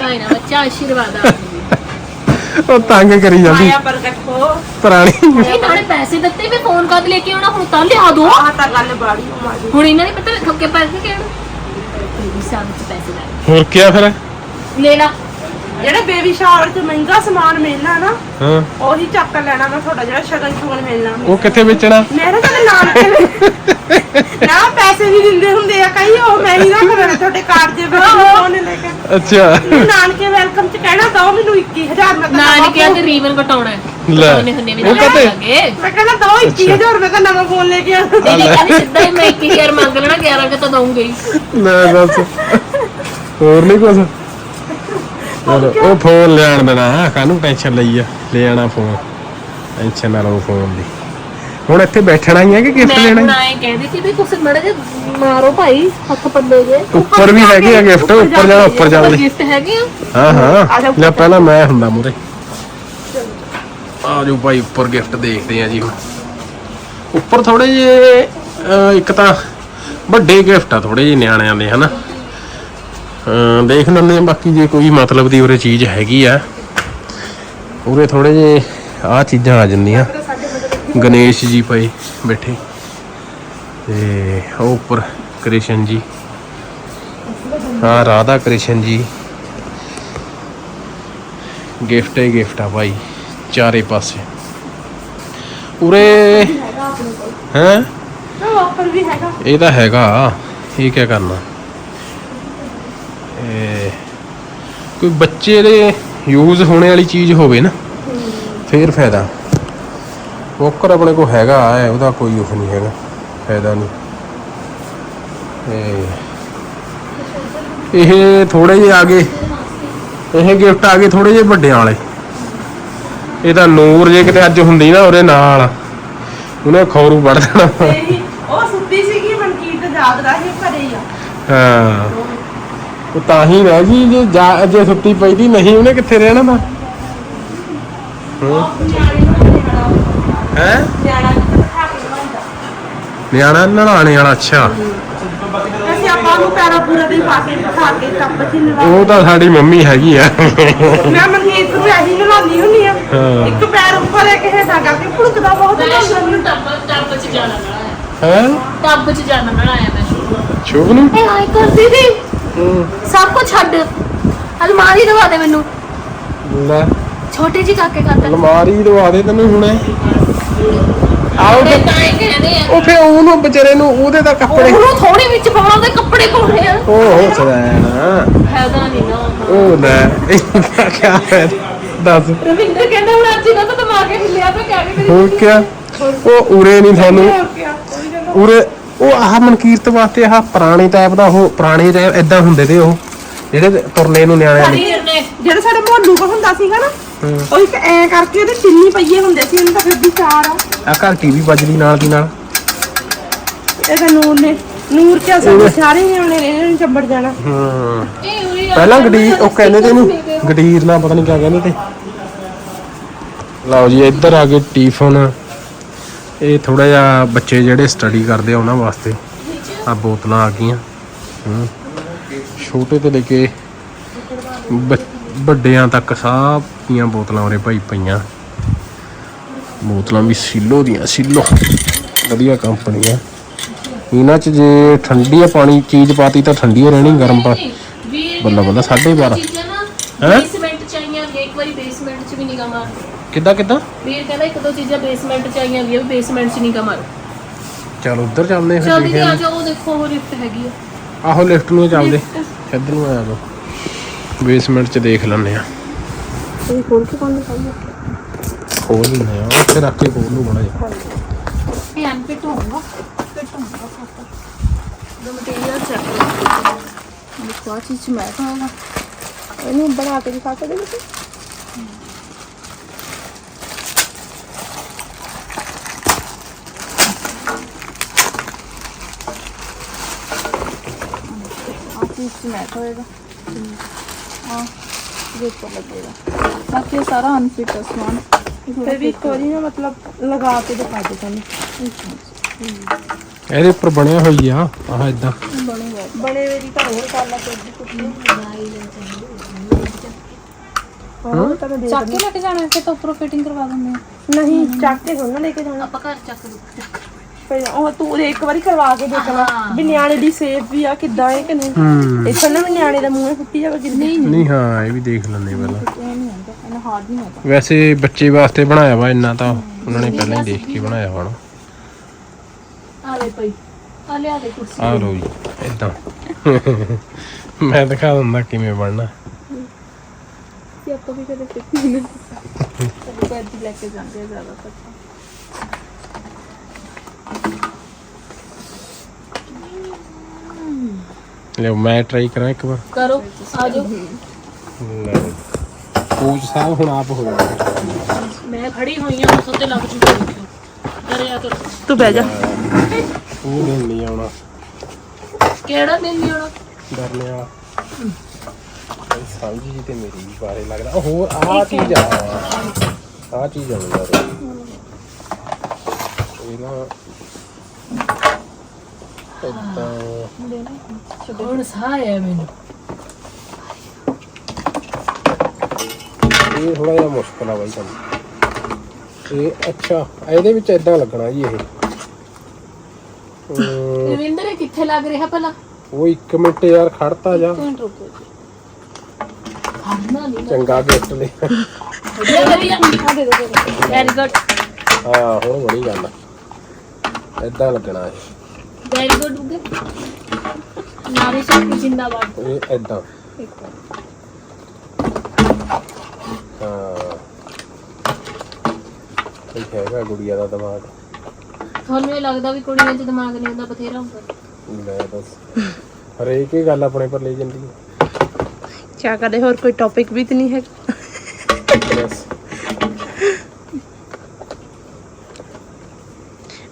ਨਾ ਬੱਚਾ ਆਸ਼ੀਰਵਾਦ ਆ। ਉਹ ਤੰਗ ਕਰੀ ਜਾਂਦੀ। ਆਇਆ ਪ੍ਰਗਟ ਹੋ ਪੁਰਾਣੀ। ਇਹ ਨਾਲੇ ਪੈਸੇ ਦਿੱਤੇ ਵੀ ਫੋਨ ਕਦ ਲੈ ਕੇ ਆਉਣਾ ਹੁਣ ਤਾਂ ਲਿਆ ਦੋ। ਆਹ ਤਾਂ ਗੱਲ ਬਾੜੀ ਹੋ ਮਾਜੀ ਹੁਣ ਇਹਨਾਂ ਨੇ ਪਤਾ ਥੱਕੇ ਪੈਸੇ ਕਿਹੜੇ ਬੇਬੀ ਸਾਹਿਬ ਚ ਪੈਸੇ ਲੈ ਹੋਰ ਕਿਆ ਫਿਰ? ਲੈ ਲਾ। ਜਿਹੜਾ ਬੇਬੀ ਸ਼ਾਵਰ 'ਚ ਮਹਿੰਗਾ ਸਮਾਨ ਮਿਲਣਾ ਨਾ ਹਾਂ। ਉਹੀ ਚੱਕ ਲੈਣਾ ਮੈਂ ਤੁਹਾਡਾ ਜਿਹੜਾ ਸ਼ਗਨ ਸ਼ੁਗਨ ਮਿਲਣਾ। ਉਹ ਕਿੱਥੇ ਵੇਚਣਾ? ਮੇਰੇ ਤਾਂ ਨਾਨਕੇ ਨਾ ਪੈਸੇ ਵੀ ਦਿੰਦੇ ਹੁੰਦੇ ਆ ਕਈ ਉਹ ਮੈਂ ਹੀ ਰੱਖ ਲੈਣੇ ਤੁਹਾਡੇ ਕਾਰਡ ਦੇ ਵਿੱਚ ਉਹਨੇ ਲੈ ਕੇ। ਅੱਛਾ। ਨਾਨਕੇ ਵੈਲਕਮ ਚ ਕਹਿਣਾ ਦੋ 21000 ਮੈਂ ਤਾਂ ਨਾਨਕਿਆਂ ਨਵਾਂ ਤੇ ਰੀਵਨ ਕਟਾਉਣਾ ਹੈ। ਲੈ, ਉਹਨੇ ਹੁੰਨੇ ਵੀ ਉਹ ਕਦੇ? ਲੱਗੇ। phone- ਮੈਂ ਕਹਿੰਦਾ ਦੋ 21000 ਮੈਂ ਤਾਂ ਨਵਾਂ ਫੋਨ ਲੈ ਕੇ ਆਉਣਾ ਦੀਦੀ ਕਹਿੰਦੀ ਸਿੱਧਾ ਹੀ ਮੈਂ 1000 ਮੰਗ ਲੈਣਾ 11 ਕਿ ਤਾਂ ਦਊਂਗੀ। ਲੈ ਦੱਸ। ਹੋਰ ਨਹੀਂ ਕੁਝ ਚਲੋ ਉਹ ਫੋਨ ਲੈਣ ਦੇਣਾ ਕਾਹਨੂੰ ਟੈਨਸ਼ਨ ਲਈ ਆ ਲੈ ਆਣਾ ਫੋਨ ਟੈਨਸ਼ਨ ਨਾ ਲਓ ਫੋਨ ਦੀ। ਹੁਣ ਇੱਥੇ ਬੈਠਣਾ ਹੀ ਹੈ ਕਿ ਗਿਫਟ ਮੈਂ ਲੈਣਾ? ਹੁਣ ਹੀ? ਕਹਿੰਦੀ ਸੀ ਵੀ ਕੁਛ ਮੜੇ ਜੇ ਮਾਰੋ ਭਾਈ ਹੱਥ ਪੱਲੇ ਜੇ। ਉੱਪਰ ਵੀ ਹੈਗੇ ਆ ਗਿਫਟ ਉੱਪਰ ਜਾਣਾ ਉੱਪਰ ਜਾਣਾ ਗਿਫਟ ਹੈਗੇ ਆ। ਹਾਂ ਹਾਂ। ਆ ਜਾ ਲੈ ਪਹਿਲਾਂ ਮੈਂ ਹੁੰਦਾ ਮੂਰੇ ਆ ਜਾਓ ਭਾਈ ਉੱਪਰ ਗਿਫਟ ਦੇਖਦੇ ਆ ਜੀ ਹੁਣ। ਉੱਪਰ ਥੋੜੇ ਜੇ ਇੱਕ ਤਾਂ ਵੱਡੇ ਗਿਫਟ ਆ ਥੋੜੇ ਜਿਹੇ ਨਿਆਣਿਆਂ ਦੇ ਹਨਾ? ਅਹ ਦੇਖ ਲੈਂਦੇ ਆ ਬਾਕੀ ਜੇ ਕੋਈ ਮਤਲਬ ਦੀ ਉਰੇ ਚੀਜ਼ ਹੈਗੀ ਆ ਉਰੇ ਥੋੜੇ ਜੇ ਆ ਚੀਜ਼ਾਂ ਆ ਜਾਂਦੀਆਂ। ਗਣੇਸ਼ ਜੀ ਪਏ ਬੈਠੇ। ਤੇ ਉਹ ਉੱਪਰ ਕ੍ਰਿਸ਼ਨ ਜੀ। ਹਾਂ, ਰਾਧਾ ਕ੍ਰਿਸ਼ਨ ਜੀ। ਗਿਫਟ ਹੀ ਗਿਫਟ ਆ ਭਾਈ, ਚਾਰੇ ਪਾਸੇ। ਉਰੇ, ਹੈ? ਨਾ ਵੀ ਹੈਗਾ ਇਹ ਤਾਂ ਹੈਗਾ, ਇਹ ਕੀ ਕਰਨਾ? ਕੋਈ ਬੱਚੇ ਦੇ ਯੂਜ਼ ਹੋਣੇ ਵਾਲੀ ਚੀਜ਼ ਹੋਵੇ ਨਾ, ਫੇਰ ਫਾਇਦਾ। ਵੋਕਰ ਆਪਣੇ ਕੋ ਹੈਗਾ ਹੈ ਉਹਦਾ ਕੋਈ ਉਹ ਨਹੀਂ ਹੈਗਾ ਫਾਇਦਾ ਨਹੀਂ। ਇਹ ਥੋੜੇ ਜਿਹੇ ਆ ਗਏ ਇਹ ਗਿਫਟ ਆ ਗਏ ਥੋੜੇ ਜਿਹੇ ਵੱਡਿਆਂ ਵਾਲੇ। ਇਹ ਤਾਂ ਨੂਰ ਜੇ ਕਿਤੇ ਅੱਜ ਹੁੰਦੀ ਨਾ ਉਹਦੇ ਨਾਲ ਉਹਨੇ ਖੌਰੂ ਵੜ ਦੇਣਾ। ਉਹ ਸੁੱਤੀ ਸੀਗੀ ਮਨਕੀਰ ਤੇ ਜਾਗਦਾ ਸੀ ਘਰੇ ਹੀ ਆ। ਹਾਂ। ਉਹ ਤਾਂ ਹੀ ਰਹਿ ਗਈ ਜੇ ਜਾ ਜੇ ਸੁੱਤੀ ਪਈ ਦੀ ਨਹੀਂ ਉਹਨੇ ਕਿੱਥੇ ਰਹਿਣਾ ਤਾਂ? ਹੈ? ਨਿਆਣਾ ਨਲਾਣੇ ਵਾਲਾ ਅੱਛਾ। ਅਸੀਂ ਆਪਾਂ ਨੂੰ ਪੈਰਾ ਪੂਰਾ ਦੇ ਪਾ ਕੇ ਬਿਠਾ ਕੇ ਟੱਪ ਚ ਲਵਾ ਉਹ ਤਾਂ ਸਾਡੀ ਮੰਮੀ ਹੈਗੀ ਆ। ਮੈਂ ਮਨਕੀਰ ਨੂੰ ਨਲਾਉਂਦੀ ਹੁੰਨੀ ਆ। ਹਾਂ। ਇੱਕ ਪੈਰ ਉੱਪਰ ਲੈ ਕੇ ਹੇਠਾਂ ਕਰਕੇ ਭੁੜਕਦਾ ਬਹੁਤ ਮੈਂ ਸ਼ੁਭ ਨੂੰ ਟੱਬ ਟੱਬ ਚ ਜਾਣਾ ਨਾ ਹੈ? ਟੱਬ ਚ ਜਾਣਾ ਨਾ ਆਇਆ ਮੈਂ ਸ਼ੁਭ ਨੂੰ। ਸ਼ੁਭ ਨੂੰ? ਇਹ ਆਈ ਕਰ ਦੀਦੀ। ਸਭ ਕੁਝ ਛੱਡ। ਅਲਮਾਰੀ ਦਵਾ ਦੇ ਮੈਨੂੰ। ਲੈ। ਛੋਟੇ ਜੀ ਕਾਕੇ ਖਾਤਰ ਅਲਮਾਰੀ ਦਵਾ ਦੇ ਤੈਨੂੰ ਹੁਣੇ। ਆਓ ਉਹਦੇ ਤਾਂ ਇਹ ਕਹਿੰਦੇ ਆ। ਉਹ ਫੇ ਉਹਨੂੰ ਵਿਚਾਰੇ ਨੂੰ ਉਹਦੇ ਤਾਂ ਕੱਪੜੇ ਉਹਨੂੰ ਥੋੜੀ ਵਿੱਚ ਪਾਉਣਾ ਉਹਦੇ ਕੱਪੜੇ ਪਾਉਣੇ ਆ। ਉਹ ਹੋ ਸਦੈਣ ਫਾਇਦਾ ਨਹੀਂ ਨਾ ਉਹ ਲੈ ਇਹਦਾ ਕੀ ਹੈ ਦੱਸ। ਰਵਿੰਦਰ ਕਹਿੰਦਾ ਹੁਣ ਅੱਜ ਇਹਨਾਂ ਤਾਂ ਦਿਮਾਗ ਹੀ ਹਿੱਲਿਆ ਪਿਆ ਕਹਿ ਕੇ ਹੋਰ ਕਿਆ? ਉਹ ਉਰੇ ਨਹੀਂ ਤੁਹਾਨੂੰ ਉਰੇ ਉਹ ਆਹ ਮਨਕੀਰਤ ਵਾਸਤੇ ਆਹ ਪੁਰਾਣੇ ਟਾਈਪ ਦਾ ਉਹ ਪੁਰਾਣੇ ਟਾਈਪ ਇਦਾਂ ਹੁੰਦੇ ਤੇ ਉਹ। ਜਿਹੜੇ ਤੁਰਨੇ ਨੂੰ ਨਿਆਣਿਆਂ ਨੇ ਵੀਰ ਨੇ ਜਿਹੜਾ ਸਾਡੇ ਮੋਲੂ ਕੋ ਹੁੰਦਾ ਸੀਗਾ ਨਾ ਹੂੰ। ਉਹ ਇੱਕ ਐ ਕਰਕੇ ਉਹਦੇ ਤਿੰਨੀ ਪਈਏ ਹੁੰਦੇ ਸੀ ਉਹਨੂੰ ਤਾਂ ਫਿਰ ਵੀ ਚਾਰ ਆ। ਆ ਘਰ ਟੀਵੀ ਵੱਜਦੀ ਨਾਲ ਦੀ ਨਾਲ? ਇਹ ਤਾਂ ਨੂਰ ਨੇ ਨੂਰ ਕਿਆ ਸਾਰੇ ਸਾਰੇ ਨਿਆਣੇ ਨੇ ਇਹਨਾਂ ਨੂੰ ਚੰਬੜ ਜਾਣਾ। ਹੂੰ। ਇਹ ਉਰੀ ਆ ਪਹਿਲਾਂ ਗਡੀਰ ਉਹ ਕਹਿੰਦੇ ਤੇ ਇਹਨੂੰ ਗਡੀਰ ਨਾ ਪਤਾ ਨਹੀਂ ਕਿਆ ਕਹਿੰਦੇ ਤੇ। ਲਓ ਜੀ ਇੱਧਰ ਆ ਗਏ ਟੀਫਨ। ਇਹ ਥੋੜਾ ਜਿਹਾ ਬੱਚੇ ਜਿਹੜੇ ਸਟੱਡੀ ਕਰਦੇ ਆ ਉਹਨਾਂ ਵਾਸਤੇ ਆ ਬੋਤਲਾਂ ਆ ਗਈਆਂ। ਹੂੰ। ਛੋਟੇ ਤੋਂ ਲੈ ਕੇ ਵੱਡਿਆਂ ਤੱਕ ਸਭ ਦੀਆਂ ਬੋਤਲਾਂ ਉਰੇ ਭਾਈ ਪਈਆਂ। ਬੋਤਲਾਂ ਵੀ ਸੀਲੋ ਦੀਆਂ ਸੀਲੋ। ਵਧੀਆ ਕੰਪਨੀ ਆ। ਇਹਨਾਂ ਚ ਜੇ ਠੰਡੀ ਆ ਪਾਣੀ ਚੀਜ਼ ਪਾਤੀ ਤਾਂ ਠੰਡੀ ਰਹਿਣੀ ਗਰਮ ਪਾ ਬੱਲਾ ਬੱਲਾ 12.5 ਚੀਜ਼ਾਂ ਨਾ ਹੈਂ? ਬੇਸਮੈਂਟ ਚ ਆਈਆਂ ਵੀ ਇੱਕ ਵਾਰੀ ਬੇਸਮੈਂਟ ਚ ਵੀ ਨਿਗਾਹ ਮਾਰ। ਕਿੱਦਾਂ ਕਿੱਦਾਂ? ਵੀਰ ਕਹਿੰਦਾ ਇੱਕ ਦੋ ਚੀਜ਼ਾਂ ਬੇਸਮੈਂਟ ਚ ਆਈਆਂ ਵੀ ਬੇਸਮੈਂਟ ਚ ਨਿਗਾਹ ਮਾਰ। ਚਲ ਉੱਧਰ ਚੱਲਦੇ ਫਿਰ ਜਲਦੀ ਦੇਖਦੇ ਆ ਜਾਓ ਉਹ ਦੇਖੋ ਉਹ ਲਿਫਟ ਹੈਗੀ ਆ। ਆਹੋ ਲਿਫਟ ਨੂੰ ਚੱਲਦੇ। ਇੱਧਰ ਨੂੰ ਆਇਆ ਲੋ ਬੇਸਮੈਂਟ ਚ ਦੇਖ ਲੈਂਦੇ ਆ ਇਹ ਖੋਲ ਕੇ ਬੰਦ ਕਰ ਖੋਲ ਲੈਂਦੇ ਆ ਉੱਥੇ ਰੱਖ ਕੇ ਖੋਲ ਨੂੰ ਬੜਾ ਜਿਹਾ। ਇਹ ਅਨਫਿਟ ਹੋਊਗਾ। ਫਿਟ ਹੋਊਗਾ ਪ੍ਰੋਪਰ ਦੋ ਮਟੀਰੀਅਲ ਚੈੱਕ ਦੇਖੋ ਆਹ ਚੀਜ਼ ਚ ਮੈਂ ਪਾਉਂਗਾ ਇਹਨੂੰ ਬਣਾ ਕੇ ਦਿਖਾ ਸਕਦੇ ਤੁਸੀਂ? ਆ ਚੀਜ਼ ਚ ਮੈਚ ਹੋਏਗਾ ਆ ਲੱਗੇਗਾ। ਬਾਕੀ ਇਹ ਸਾਰਾ ਅਨਫਿਟ ਹੈ ਸਮਾਨ। ਇਹ ਥੋੜਾ ਫਿਰ ਵੀ ਇੱਕ ਵਾਰੀ ਨਾ ਮਤਲਬ ਲਗਾ ਕੇ ਦਿਖਾ ਦੇ ਤੁਹਾਨੂੰ। ਇਹਦੇ ਉੱਪਰ ਬਣਿਆ ਹੋਈ ਆ ਆਹ ਇਦਾਂ ਬਣੂਗਾ ਬਣੇ ਵੇਰੀ ਤਾਂ ਹੋਰ ਕਰ ਲਾ ਕੋਈ ਕੁਝ ਨਹੀਂ। ਹਾਂ? ਤਾਂ ਮੈਂ ਦੇ ਚੱਕ ਕੇ ਲੈ ਕੇ ਜਾਣਾ ਕਿ ਤਾਂ ਉੱਪਰੋਂ ਫਿਟਿੰਗ ਕਰਵਾ ਦਿੰਦੇ ਆ। ਨਹੀਂ ਚੱਕ ਕੇ ਥੋੜਾ ਲੈ ਕੇ ਜਾਣਾ। ਆਪਾਂ ਘਰ ਚੱਕ ਲੂ ਫਿਰ ਉਹ ਤੂੰ ਇੱਕ ਵਾਰੀ ਕਰਵਾ ਕੇ ਦੇਖਣਾ ਵੀ ਨਿਆਣੇ ਦੀ ਸੇਫ ਵੀ ਆ ਕਿੱਦਾਂ ਹੈ ਕਿ ਨਹੀਂ। ਹੂੰ। ਇੱਥੇ ਨਾ ਵੀ ਨਿਆਣੇ ਦਾ ਮੂੰਹ ਫੁੱਟੀ ਜਾਵੇ ਕਿੰਨੀ ਨਹੀਂ ਹਾਂ ਇਹ ਵੀ ਦੇਖ ਲੈਂਦੇ ਪਹਿਲਾਂ। ਇਹ ਨਹੀਂ ਹੁੰਦਾ ਇਹਨਾਂ ਹਾਰਡ ਨਹੀਂ ਹੁੰਦਾ। ਵੈਸੇ ਬੱਚੇ ਵਾਸਤੇ ਬਣਾਇਆ ਵਾ ਇੰਨਾ ਤਾਂ ਉਹਨਾਂ ਨੇ ਪਹਿਲਾਂ ਹੀ ਦੇਖ ਕੇ ਬਣਾਇਆ ਹੋਣਾ ਆ ਲੈ ਪਈ ਆ ਲਿਆ ਦੇ ਕੁਰਸੀ। ਆ ਲਓ ਜੀ ਇਦਾਂ। ਮੈਂ ਦਿਖਾ ਦਿੰਦਾ ਕਿਵੇਂ ਬਣਨਾ। ਕਿ ਆਪਾਂ ਵੀ ਕਦੇ ਫਿਟ ਨਹੀਂ। ਕਦੇ ਕਦੇ ਲੈ ਕੇ ਜਾਂਦੇ ਆ ਜ਼ਿਆਦਾਤਰ ਲਿਓ ਮੈਂ ਟਰਾਈ ਕਰਾਂ ਇੱਕ ਵਾਰ। ਕਰੋ ਆ ਜਾਓ। ਕੋਚ ਸਾਹਿਬ ਹੁਣ ਆਪ ਹੋ ਜਾਣਾ ਮੈਂ ਖੜੀ ਹੋਈ ਹਾਂ ਸੋਤੇ ਲੱਗ ਚੁੱਕੀ ਕਰਿਆ ਕਰ। ਤੂੰ ਬਹਿ ਜਾ। ਉਹ ਦਿਨ ਨਹੀਂ ਆਉਣਾ। ਕਿਹੜਾ ਦਿਨ ਨਹੀਂ ਆਉਣਾ? ਡਰਨੇ ਵਾਲਾ। ਇਹ ਸਮਝੀ ਜੀ ਤੇ ਮੇਰੀ ਵੀ ਬਾਰੇ ਲੱਗਦਾ। ਉਹ ਹੋਰ ਆਹ ਚੀਜ਼ ਆ। ਆਹ ਚੀਜ਼ ਆ। ਯਾਰ ਇਹ ਨਾ ਏਦਾਂ ਹੁਣ ਸਾਹ ਆਇਆ ਮੈਨੂੰ। ਇਹ ਥੋੜਾ ਜਿਹਾ ਮੁਸ਼ਕਲ ਆ ਬਾਈ ਸਾਨੂੰ। ਇਹ ਅੱਛਾ ਇਹਦੇ ਵਿੱਚ ਇਦਾਂ ਲੱਗਣਾ ਜੀ ਇਹ। ਅਮ, ਰਵਿੰਦਰ ਇਹ ਕਿੱਥੇ ਲੱਗ ਰਿਹਾ ਭਲਾ? ਉਹ 1 ਮਿੰਟ ਯਾਰ ਖੜਤਾ ਜਾ। ਮਿੰਟ ਰੁਕੋ ਜੀ। ਹਰਨਾ ਨਹੀਂ ਚੰਗਾ ਗਿਫਟ ਲੈ ਵਧੀਆ ਵਧੀਆ। ਆ ਦੇ ਦੋ ਵੈਰੀ ਗੁੱਡ ਹਾਂ ਹੁਣ ਬਣੀ ਗੱਲ ਇਦਾਂ ਲੱਗਣਾ ਇਹ। ਵੈਰੀ ਗੁੱਡ ਉਗੇ ਨਾਰੀ ਸ਼ਕਤੀ ਜਿੰਦਾਬਾਦ ਇਹ ਇਦਾਂ ਇੱਕ ਹਾਂ ਇਹ ਹੈਗਾ ਗੁੜੀਆ ਦਾ ਦਿਮਾਗ ਤੁਹਾਨੂੰ ਇਹ ਲੱਗਦਾ ਵੀ ਕੁੜੀਆਂ 'ਚ ਦਿਮਾਗ ਨਹੀਂ ਹੁੰਦਾ ਬਥੇਰਾ ਹੁੰਦਾ। ਲੈ ਦੱਸ ਹਰੇਕ ਹੀ ਗੱਲ ਆਪਣੇ ਪਰ ਲੈ ਜਾਂਦੀ ਹੈ। ਕੀ ਕਰਦੇ ਹੋਰ ਕੋਈ ਟੌਪਿਕ ਵੀ ਤੇ ਨਹੀਂ ਹੈ ਬਸ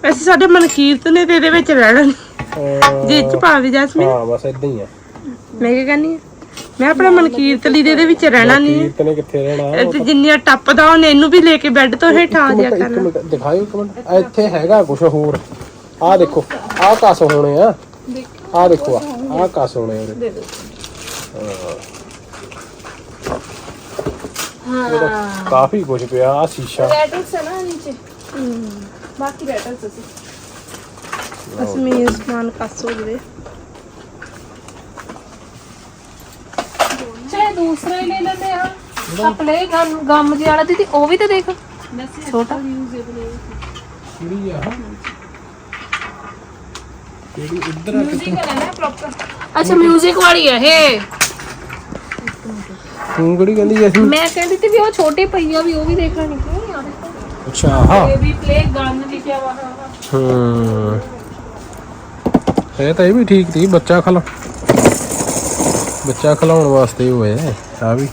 ਵੈਸੇ ਸਾਡੇ ਮਨਕੀਰਤ ਨੇ ਤੇ ਇਹਦੇ ਵਿੱਚ ਰਹਿਣਾ ਨੀ। ਅਹ, ਜੇ ਚ ਪਾਵੇ ਜੈਸਮੀਨ। ਹਾਂ ਬਸ ਇਦਾਂ ਹੀ ਆ। ਮੈਂ ਕੀ ਕਹਿੰਨੀ ਆ ਮੈਂ ਆਪਣਾ ਮਨਕੀਰਤ ਲਈ ਦੇ ਇਹਦੇ ਵਿੱਚ ਰਹਿਣਾ ਨਹੀਂ ਕੀਰਤ ਨੇ ਕਿੱਥੇ ਰਹਿਣਾ? ਇਹ ਤੇ ਜਿੰਨੀਆਂ ਟੱਪਦਾ ਉਹਨੇ ਇਹਨੂੰ ਵੀ ਲੈ ਕੇ ਬੈੱਡ ਤੋਂ ਹੇਠਾਂ ਆ ਇੱਕ ਜਾ ਮਿੰਟ ਇੱਕ ਕਰਨਾ। ਮਿੰਟ ਦਿਖਾਇਓ ਇੱਕ ਮਿੰਟ। ਆਹ ਇੱਥੇ ਹੈਗਾ ਕੁਝ ਹੋਰ। ਆਹ ਦੇਖੋ ਆਹ ਕਸ ਹੋਣੇ ਆ। ਆਹ ਦੇਖੋ ਆਹ ਆਹ ਕਸ ਹੋਣੇ ਆ ਉਹਦੇ। ਦੇ ਦੋ ਹਾਂ ਕਾਫੀ ਕੁਝ ਪਿਆ ਆ ਸ਼ੀਸ਼ਾ। ਰੈਟਲਸ ਹੈ ਨਾ ਨੀਚੇ। ਬਾਕੀ ਰੈਟਲਸ ਅਸੀਂ ਅਸਮੀਨ ਸਮਾਨ ਕੱਸ ਹੋ ਜਵੇ। ਚਾਹੇ ਦੂਸਰਾ ਹੀ ਲੈ ਲੈਂਦੇ ਆ। ਆ ਪਲੇ ਗਮ ਗਮ ਜਿਹੀ ਵਾਲਾ ਦੀਦੀ ਉਹ ਵੀ ਤਾਂ ਦੇਖ। ਛੋਟਾ। ਕਿਹੜੀ ਆ? ਕਿਹੜੀ? ਇੱਧਰ ਆ ਮਿਊਜ਼ਿਕ ਹੈ ਨਾ ਪ੍ਰੋਪਰ ਅੱਛਾ 뮤직 ਵਾਲੀ ਹੈ ਇਹ। ਤੂੰ ਕਿਹੜੀ ਕਹਿੰਦੀ ਜੈਸਮੀਨ ਮੈਂ ਕਹਿੰਦੀ ਸੀ ਵੀ ਉਹ ਛੋਟੀ ਪਈ ਆ ਵੀ ਉਹ ਵੀ ਦੇਖਣੀ ਕਿਉਂ ਯਾਰ ਅੱਛਾ ਹਾਂ। ਇਹ ਵੀ ਪਲੇ ਗਨ ਲਿਖਿਆ ਵਾ ਹੂੰ ਇਹ ਤਾਂ ਇਹ ਵੀ ਠੀਕ ਸੀ ਬੱਚਾ ਖਲਾ ਬੱਚਾ ਖਲਾਉਣ ਵਾਸਤੇ ਹੀ ਹੋਇਆ ਆ ਵੀ।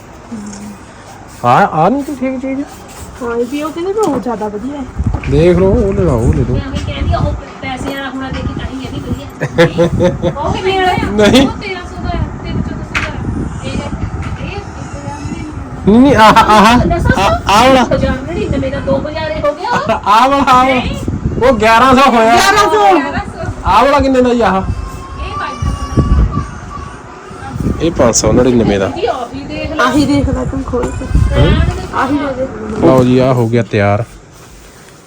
ਆ ਆ ਨਹੀਂ ਤੂੰ ਠੀਕ ਚੀਜ਼? ਹਾਂ ਇਹ ਵੀ ਉਹ ਕਹਿੰਦੇ ਬਹੁਤ ਜ਼ਿਆਦਾ ਵਧੀਆ ਹੈ। ਦੇਖ ਲਓ ਉਹ ਲੈਣਾ ਉਹ ਲੈ ਲਓ। ਕਹਿੰਦੀ ਉਹ ਪੈਸੇ ਵਾਲਾ ਹੋਣਾ ਦੇ ਕੇ ਚਾਹੀ ਇਹ ਵੀ ਵਧੀਆ। ਉਹ ਵੀ ਨਹੀਂ ਉਹ 1300 ਦਾ ਹੈ 1300 ਦਾ ਇਹ ਇਹ ਨਹੀਂ ਨਹੀਂ ਆਹ ਆਹ ਆਹ ਵਾਲਾ। ਹਜ਼ਾਰ ਨਹੀਂ ਤੇ ਮੇਰਾ 2000 ਹੋ ਗਿਆ ਆਹ ਵਾਲਾ ਆਹ ਵਾਲਾ। ਉਹ 1100 ਹੋਇਆ। 1100 ਆਹ ਵਾਲਾ ਕਿੰਨੇ ਦਾ ਜੀ ਆਹ? ਇਹ ਭਾਈ ਇਹ 599 ਦਾ। ਜੀ ਆਪ ਹੀ ਦੇਖ ਲੈ ਆਹੀ ਦੇਖਦਾ ਤੂੰ ਖੋਲ ਕੇ। ਆਹੀ ਦੇ ਦੇ। ਲਓ ਜੀ ਆ ਹੋ ਗਿਆ ਤਿਆਰ।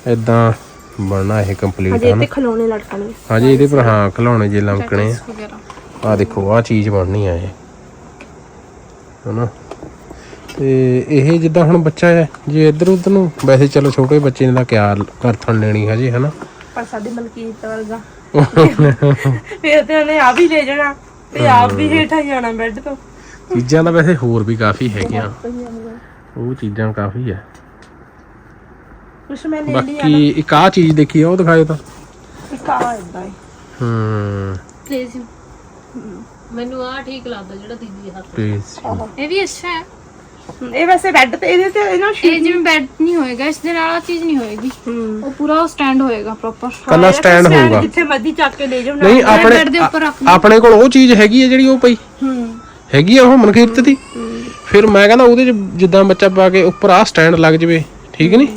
ਇਦਾਂ ਬਣਨਾ ਇਹ ਕੰਪਲੀਟ ਅਜੇ ਹੈ ਨਾ ਤੇ ਖਲੋਣੇ ਲਟਕਣਗੇ ਹਾਂਜੀ ਇਹਦੇ ਪਰ ਹਾਂ ਖਿਲਾਉਣੇ ਜੇ ਲਮਕਣੇ ਆ। ਵਗੈਰਾ। ਆ ਦੇਖੋ ਆ ਚੀਜ਼ ਬਣਨੀ ਆ ਇਹ। ਹਨਾ? ਤੇ ਇਹ ਜਿੱਦਾਂ ਹੁਣ ਬੱਚਾ ਹੈ ਜੇ ਇੱਧਰ ਉੱਧਰ ਨੂੰ ਵੈਸੇ ਚਲੋ ਛੋਟੇ ਬੱਚੇ ਨੇ ਤਾਂ ਕਿਆ ਕਰਥਣ ਲੈਣੀ ਹਜੇ ਹਨਾ? ਪਰ ਸਾਡੀ ਮਲਕੀਤ ਵਰਗਾ। ਫਿਰ ਤੇ ਉਹਨੇ ਆ ਵੀ ਲੈ ਜਾਣਾ ਤੇ ਆਪ ਵੀ ਹੇਠਾਂ ਜਾਣਾ ਬੈੱਡ ਤੋਂ। ਚੀਜ਼ਾਂ ਤਾਂ ਵੈਸੇ ਹੋਰ ਵੀ ਕਾਫੀ ਹੈਗੀਆਂ। ਉਹ ਚੀਜ਼ਾਂ ਕਾਫੀ ਹੈ। ਕੁਛ ਮੈਂ ਲੈ ਲਿਆ ਬਾਕੀ ਇੱਕ ਆ ਚੀਜ਼ ਦੇਖੀ ਆ ਉਹ ਦਿਖਾਇਓ ਤਾਂ। ਇੱਕ ਆ ਇਦਾਂ ਹੈ। ਹੂੰ। ਪਲੀਜ਼ ਮੈਨੂੰ ਆ ਠੀਕ ਲੱਗਦਾ ਜਿਹੜਾ ਦੀਦੀ ਦੇ ਹੱਥ ਤੇ ਇਹ ਵੀ ਅੱਛਾ ਹੈ। ਇਹ ਵੈਸੇ ਬੈੱਡ ਤੇ ਇਹਦੇ ਤੇ ਇਹਨਾਂ ਇਹ ਜਿਵੇਂ ਬੈੱਡ ਨਹੀਂ ਹੋਏਗਾ ਇਸ ਦੇ ਨਾਲ ਆ ਚੀਜ਼ ਨਹੀਂ ਹੋਏਗੀ। ਹੂੰ। ਉਹ ਪੂਰਾ ਸਟੈਂਡ ਹੋਏਗਾ ਪ੍ਰੋਪਰ ਕੱਲਾ ਸਟੈਂਡ ਹੋਊਗਾ। ਜਿੱਥੇ ਮਰਜ਼ੀ ਚੱਕ ਕੇ ਲੈ ਜਾਓ। ਨਹੀਂ ਆਪਣੇ ਬੈੱਡ ਦੇ ਉੱਪਰ ਰੱਖ ਆਪਣੇ ਕੋਲ ਉਹ ਚੀਜ਼ ਹੈਗੀ ਹੈ ਜਿਹੜੀ ਉਹ ਪਈ। ਹੂੰ। ਹੈਗੀ ਆ ਉਹ ਮਨਖੀਰਤ ਦੀ। ਫਿਰ ਮੈਂ ਕਹਿੰਦਾ ਉਹਦੇ ਚ ਜਿੱਦਾਂ ਬੱਚਾ ਪਾ ਕੇ ਉੱਪਰ ਆ ਸਟੈਂਡ ਲੱਗ ਜਵੇ ਠੀਕ ਨਹੀਂ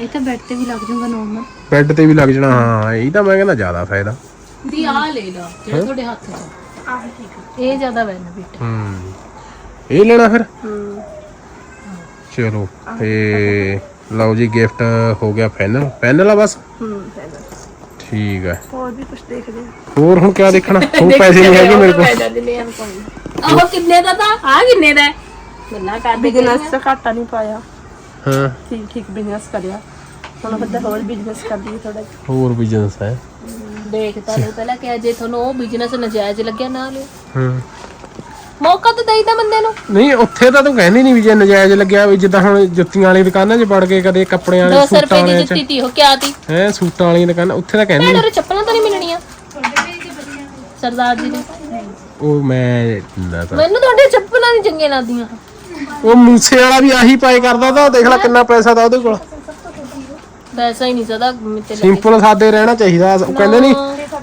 ਇਹ ਤਾਂ ਬੈੱਡ ਤੇ ਵੀ ਲੱਗ ਜਾਊਗਾ ਨਾਰਮਲ ਬੈੱਡ ਤੇ ਵੀ ਲੱਗ ਜਾਣਾ ਹਾਂ ਇਹ ਤਾਂ ਮੈਂ ਕਹਿੰਦਾ ਜ਼ਿਆਦਾ ਫਾਇਦਾ। ਦੀ ਆ ਲੈ ਲਾ ਜਿਹੜਾ ਤੁਹਾਡੇ ਹੱਥ 'ਚ। ਆਹ ਠੀਕ ਇਹ ਜ਼ਿਆਦਾ ਬੈਨੀਫਿਟ ਹੂੰ। ਇਹ ਲੈਣਾ ਫਿਰ? ਹੂੰ। ਚਲੋ ਤੇ ਲਓ ਜੀ ਗਿਫਟ ਹੋ ਗਿਆ ਫਾਈਨਲ ਫਾਈਨਲ ਆ ਬਸ? ਹੂੰ। ਠੀਕ ਹੈ ਹੋਰ ਵੀ ਕੁਝ ਦੇਖਦੇ ਹੋਰ ਹੁਣ ਕੀ ਦੇਖਣਾ? ਹੁਣ ਪੈਸੇ ਨਹੀਂ ਹੈਗੇ ਮੇਰੇ ਕੋਲ। ਪੈਦਾ ਦਿੰਦੇ ਆ ਕੋਈ। ਆਹ ਕਿੰਨੇ ਦਾ ਤਾਂ? ਆ ਕਿੰਨੇ ਦਾ ਹੈ? ਗੱਲਾਂ ਕਰਦੇ ਬਿਜ਼ਨਸ ਚ ਘਾਟਾ ਨਹੀਂ ਪਾਇਆ। ਹਾਂ। ਠੀਕ ਠੀਕ ਬਿਜ਼ਨਸ ਕਰਿਆ। ਹੁਣ ਬੰਦਾ ਹੋਰ ਬਿਜ਼ਨਸ ਕਰਦੀ ਥੋੜਾ ਹੋਰ ਬਿਜ਼ਨਸ ਹੈ। ਦੇਖ ਤਾਂ ਪਹਿਲਾਂ ਕਿ ਜੇ ਤੁਹਾਨੂੰ ਉਹ ਬਿਜ਼ਨਸ ਨਜਾਇਜ਼ ਲੱਗਿਆ ਨਾ ਲਿਓ। ਹਾਂ। ਮੌਕਾ ਤਾਂ ਦੇਈਦਾ ਬੰਦੇ ਨੂੰ। ਨਹੀਂ ਉੱਥੇ ਤਾਂ ਤੂੰ ਕਹਿੰਦੀ ਨਹੀਂ ਵੀ ਜੇ ਨਜਾਇਜ਼ ਲੱਗਿਆ ਵੀ ਜਿੱਦਾਂ ਹੁਣ ਜੁੱਤੀਆਂ ਵਾਲੀ ਦੁਕਾਨਾਂ 'ਚ ਵੜ ਕੇ ਕਦੇ ਕੱਪੜਿਆਂ ਵਾਲੇ 200 ਸੂਟਾਂ ਰੁਪਏ ਦੀ ਵਾਲੇ 'ਚ ਜੁੱਤੀ ਤੀ ਉਹ ਕਿਆ ਤੀ? ਹੈ ਸੂਟਾਂ ਵਾਲੀਆਂ ਦੁਕਾਨਾਂ ਉੱਥੇ ਤਾਂ ਕਹਿੰਦੀ ਭੈਣ ਉਹ ਚੱਪਲਾਂ ਤਾਂ ਨਹੀਂ ਮਿਲਣੀਆਂ। ਸਰਦਾਰ ਜੀ ਦੀ। ਉਹ ਮੈਂ ਨਾ ਤਾਂ ਮੈਨੂੰ ਤੁਹਾਡੇ ਚੱਪਲਾਂ ਨਹੀਂ ਚੰਗੀਆਂ ਲੱਗਦੀਆਂ। ਉਹ ਮੂਸੇ ਵਾਲਾ ਵੀ ਆਹੀ ਪਾਏ ਕਰਦਾ ਤਾਂ ਦੇਖ ਲੈ ਕਿੰਨਾ ਪੈਸਾ ਤਾਂ ਉਹਦੇ ਕੋਲ। ਪੈਸਾ ਹੀ ਨਹੀਂ ਸਦਾ ਮਿੱਤੇ ਲੱਗੇ। ਸਿੰਪਲ ਸਾਦੇ ਰਹਿਣਾ ਚਾਹੀਦਾ ਉਹ ਕਹਿੰਦੇ ਨਹੀਂ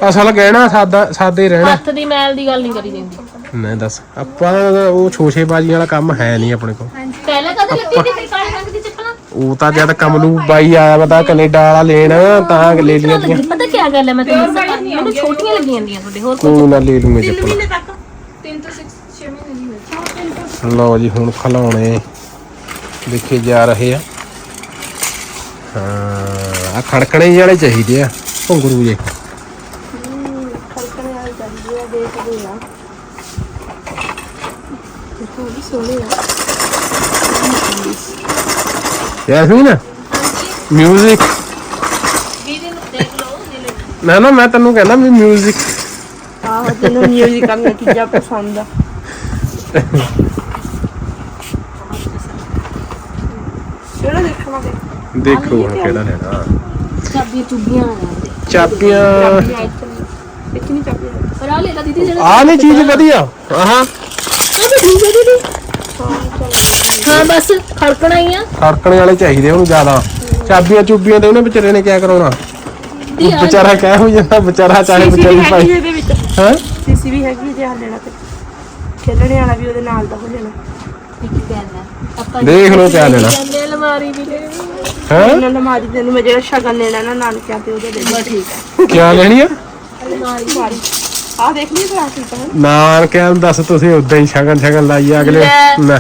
ਅਸਲ ਗਹਿਣਾ ਸਾਦਾ ਸਾਦੇ ਰਹਿਣਾ। ਹੱਥ ਦੀ ਮੈਲ ਦੀ ਗੱਲ ਨਹੀਂ ਕਰੀ ਜਾਂਦੀ। ਮੈਂ ਦੱਸ। ਆਪਾਂ ਦਾ ਉਹ ਛੋਛੇਬਾਜੀ ਵਾਲਾ ਕੰਮ ਹੈ ਨਹੀਂ ਆਪਣੇ ਕੋਲ। ਪਹਿਲਾਂ ਕਦੇ ਲੱਗੀ ਸੀ ਕਾਲੇ ਰੰਗ ਦੀ ਚੱਪਲਾਂ? ਉਹ ਤਾਂ ਜਦ ਕਮਲੂ ਬਾਈ ਆਇਆ ਵਾ ਤਾਂ ਕੈਨੇਡਾ ਵਾਲਾ ਲੈਣ ਤਾਂ ਲੈ ਲੀਆਂ ਦੀਆਂ ਪਤਾ ਕੀ ਗੱਲ ਹੈ ਮੈਂ ਤੁਹਾਨੂੰ ਦੱਸਾਂ ਮੈਨੂੰ ਛੋਟੀਆਂ ਲੱਗੀਆਂ ਜਾਂਦੀਆਂ ਤੁਹਾਡੇ ਹੋਰ ਕੋਈ ਨਾ ਲੈ ਲੂੰਗੇ ਚੱਪਲ। ਤੱਕ। 3 ਤੋਂ 6 6 ਮਹੀਨੇ ਦੀ ਹੋਈ ਲਓ ਜੀ ਹੁਣ ਖਿਲਾਉਣੇ। ਦੇਖੇ ਜਾ ਰਹੇ ਆ। ਹਾਂ ਆ ਖੜਕਣੇ ਜਿਹੇ ਵਾਲੇ ਚਾਹੀਦੇ ਆ। ਘੁੰਗਰੂ ਜੇ ਖਲਕਣੇ ਵਾਲੀ ਚਾਹੀਦੀ ਆ ਦੇਖਦੇ ਆ ਦੇਖੋ ਵੀ ਸੋਹਣੇ ਆ। ਯਾਸਮੀਨ ਮਿਊਜ਼ਿਕ ਦੀਦੀ ਨੂੰ ਦੇਖ ਲਓ ਨਾ। ਨਾ ਮੈਂ ਤੈਨੂੰ ਕਹਿੰਦਾ ਵੀ ਮਿਊਜ਼ਿਕ ਆਹੋ ਤੈਨੂੰ ਮਿਊਜ਼ਿਕ ਵਾਲੀਆਂ ਚੀਜ਼ਾਂ ਪਸੰਦ ਆ। ਕਿਹੜਾ ਦੇਖੋ ਹੁਣ ਕਿਹੜਾ ਲੈਣਾ ਚਾਬੀਆਂ ਚੁੱਭੀਆਂ ਆ ਜਾਂਦੇ। ਚਾਬੀਆਂ। ਵਿੱਚ ਨਹੀਂ ਚਾਹੀਦੀ ਪਰ ਆ ਲੈ ਲਾ ਦੀਦੀ ਜਿਹੜਾ ਆਹ ਨੇ ਚੀਜ਼ ਵਧੀਆ। ਆਹਾਂ। ਹਾਂ ਬਸ ਖੜਕਣਾ ਹੀ ਆ। ਖੜਕਣੇ ਵਾਲੇ ਚਾਹੀਦੇ ਉਹਨੂੰ ਜ਼ਿਆਦਾ। ਚਾਬੀਆਂ ਚੁੱਬੀਆਂ ਤੇ ਉਹਨੇ ਵਿਚਾਰੇ ਨੇ ਕੀ ਕਰਾਉਣਾ? ਦੀ ਆ ਵਿਚਾਰਾ ਕਹਿ ਹੋ ਜਾਂਦਾ? ਵਿਚਾਰਾ ਚਾਹੇ ਵਿਚਾਰੀ ਭਾਈ। ਇਹਦੇ ਵਿੱਚ। ਹੈ? ਸੀਸੀ ਵੀ ਹੈਗੀ ਜੇ ਆ ਲੈਣਾ ਤੇ ਖੇਲਣੇ ਵਾਲਾ ਵੀ ਉਹਦੇ ਨਾਲ ਦਾ ਹੋ ਜਾਣਾ। ਇੱਕ ਕਹਿਣਾ। ਆਪਾਂ ਦੇਖ ਲਓ ਕਿਆ ਲੈਣਾ ਕਹਿੰਦੇ ਅਲਮਾਰੀ ਵੀ ਲੈ ਹੈ? ਉਹਨਾਂ ਨੇ ਮਾਰੀ ਤੈਨੂੰ ਮੈਂ ਜਿਹੜਾ ਸ਼ਗਨ ਲੈਣਾ ਨਾ ਨਾਨਕਿਆਂ ਤੇ ਉਹਦੇ ਦੇ ਦੇ ਠੀਕ ਕੀ ਲੈਣੀ ਆ? ਅਲਮਾਰੀ। ਮਾਰੀ ਆ ਦੇਖ ਲਈ ਕੀ ਤਾਂ ਨਾਨਕਿਆਂ ਨੂੰ ਦੱਸ ਤੁਸੀਂ ਉਦਾਂ ਹੀ ਸ਼ਗਨ ਸ਼ਗਨ ਲਾਈ ਆ ਅਗਲੇ ਲੈ। ਨਾ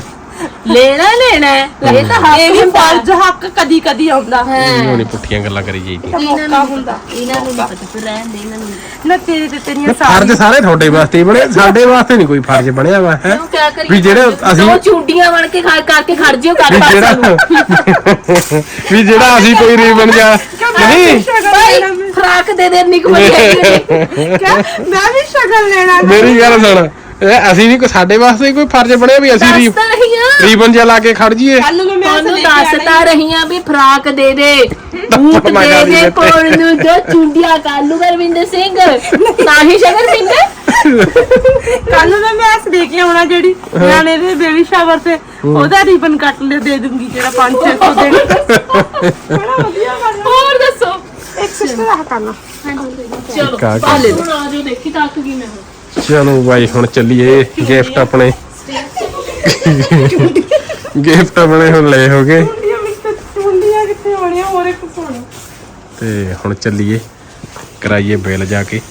ਲੈਣਾ ਲੈਣਾ ਹੈ। ਇਹ ਤਾਂ ਹੱਕ ਇਹ ਵੀ ਹੁੰਦਾ। ਫਰਜ਼ ਹੱਕ ਕਦੀ ਕਦੀ ਆਉਂਦਾ। ਇਹਨੂੰ ਨੀ ਪੁੱਠੀਆਂ ਗੱਲਾਂ ਕਰੀ ਜਾਈਦੀ। ਤਾਂ ਮੌਕਾ ਹੁੰਦਾ। ਇਹਨਾਂ ਨੂੰ ਨਹੀਂ ਪਤਾ ਫਿਰ ਰਹਿਣ ਦੇ ਇਹਨਾਂ ਨੂੰ ਨੀ। ਨਾ ਤੇਰੇ ਤੇ ਤੇਰੀਆਂ ਫਰਜ਼ ਸਾਰੇ ਤੁਹਾਡੇ ਵਾਸਤੇ ਹੀ ਬਣੇ ਸਾਡੇ ਵਾਸਤੇ ਨਹੀਂ ਕੋਈ ਫਰਜ਼ ਬਣਿਆ ਵਾ ਹੈ? ਕਿਉਂ ਕਿਆ ਕਰੀਏ? ਵੀ ਜਿਹੜੇ ਅਸੀਂ ਦੋ ਚੁੰਡੀਆਂ ਬਣ ਕੇ ਖਾ ਕਰਕੇ ਖੜ ਜਿਓ ਕਰ ਵੀ ਪਾਸਾ ਨੂੰ। ਵੀ ਜਿਹੜਾ ਅਸੀਂ ਕੋਈ ਰੀਬਨ ਜਾ ਨਹੀਂ। ਭਾਈ ਫਰਾਕ ਦੇ ਦੇ ਨਿਕ ਬਣੀ ਕਿਆ? ਮੈਂ ਵੀ ਸ਼ਗਨ ਲੈਣਾ। ਮੇਰੀ ਗੱਲ ਸੁਣ। ਇਹ ਅਸੀਂ ਨਹੀਂ ਕੋਈ ਸਾਡੇ ਵਾਸਤੇ ਕੋਈ ਫਰਜ਼ ਬਣਿਆ ਵੀ ਅਸੀਂ ਰੀ- ਦੱਸਦਾ ਰਹੀ ਆ। ਰੀਬਨ ਜਿਹਾ ਲਾ ਕੇ ਖੜ ਜੀਏ ਕੱਲ ਨੂੰ ਮੈਂ ਤੁਹਾਨੂੰ ਰਹੀ ਆ ਵੀ ਫਰਾਕ ਦੇ ਦੇ ਬੂਟ ਮੈਂ ਦੇ ਦੇ ਕੋਲ ਨੂੰ ਜੋ ਚੁੰਡੀਆਂ ਕਾਲੂ ਗੁਰਵਿੰਦਰ ਸਿੰਘ ਤਾਂ ਹੀ ਸ਼ਗਨ ਸਿੰਘ ਕੱਲ ਨੂੰ ਮੈਂ ਮੈਸ ਦੇ ਕੇ ਆਉਣਾ ਜਿਹੜੀ ਨਿਆਣੇ ਦੇ ਬੇਬੀ ਸ਼ਾਵਰ ਤੇ ਉਹਦਾ ਰੀਬਨ ਕੱਟ ਲੈ ਦੇ ਦੂੰਗੀ ਜਿਹੜਾ 5-600 ਦੇਣੀ। ਬੜਾ ਵਧੀਆ ਆ। ਹੋਰ ਦੱਸੋ। ਇੱਕ ਸਿਸਟਰ ਆ ਕਰਨਾ ਚਲੋ ਕਾ- ਹੁਣ ਆ ਜਾਓ ਦੇਖੀ ਤੱਕ ਗਈ ਮੈਂ ਹੁਣ। ਚਲੋ ਬਾਈ ਹੁਣ ਚੱਲੀਏ ਗਿਫਟ ਆਪਣੇ। ਗਿਫਟ ਆਪਣੇ ਹੁਣ ਲੈ ਹੋ ਗਏ। ਚੁੰਡੀਆਂ ਵਿੱਚ ਚੁੰਡੀਆਂ ਕਿੱਥੇ ਹੋਣੀਆਂ ਹੋਰ ਇੱਕ ਸੋਣਾ ਤੇ ਹੁਣ ਚੱਲੀਏ ਕਰਾਈਏ ਬਿੱਲ ਜਾ ਕੇ।